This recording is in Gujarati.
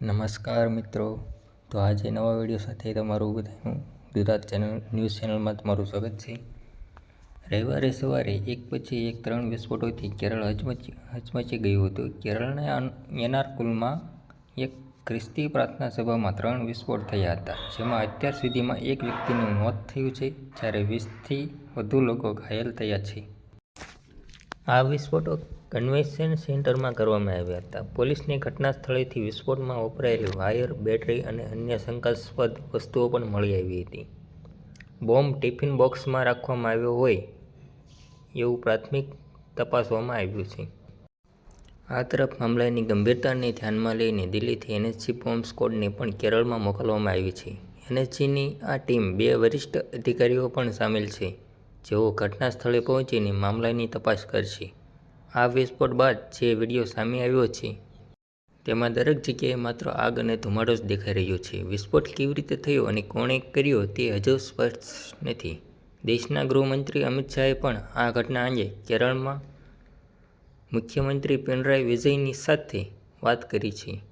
નમસ્કાર મિત્રો. તો આજે નવા વીડિયો સાથે તમારું બધાનું ગુજરાત ચેનલ, ન્યૂઝ ચેનલમાં તમારું સ્વાગત છે. રવિવારે સવારે એક પછી એક ત્રણ વિસ્ફોટોથી કેરળ હચમચી હચમચી ગયું હતું. કેરળના એનારકુલમાં એક ખ્રિસ્તી પ્રાર્થના સભામાં ત્રણ વિસ્ફોટ થયા હતા, જેમાં અત્યાર સુધીમાં એક વ્યક્તિનું મોત થયું છે, જ્યારે વીસથી વધુ લોકો ઘાયલ થયા છે. આ વિસ્ફોટો કન્વેન્શન સેન્ટરમાં કરવામાં આવ્યા હતા. પોલીસને ઘટના સ્થળેથી વિસ્ફોટમાં વપરાયેલી વાયર, બેટરી અને અન્ય શંકાસ્પદ વસ્તુઓ પણ મળી આવી હતી. બોમ્બ ટિફિન બોક્સમાં રાખવામાં આવ્યો હોય એવું પ્રાથમિક તપાસવામાં આવ્યું છે. આ તરફ મામલાની ગંભીરતાને ધ્યાનમાં લઈને દિલ્હીથી એનએસજી બોમ્બ સ્કોડને પણ કેરળમાં મોકલવામાં આવી છે. એનએસજીની આ ટીમ બે વરિષ્ઠ અધિકારીઓ પણ સામેલ છે. જેઓ ઘટના સ્થળે પહોંચીને મામલાની તપાસ કરશે. આ વિસ્ફોટ બાદ જે વીડિયો સામે આવ્યો છે, તેમાં દરેક જગ્યાએ માત્ર આગ અને ધુમાડો જ દેખાઈ રહ્યો છે. વિસ્ફોટ કેવી રીતે થયો અને કોણે કર્યો તે હજુ સ્પષ્ટ નથી. દેશના ગૃહમંત્રી અમિત શાહે પણ આ ઘટના અંગે કેરળમાં મુખ્યમંત્રી પિનરાઈ વિજયની સાથે વાત કરી છે.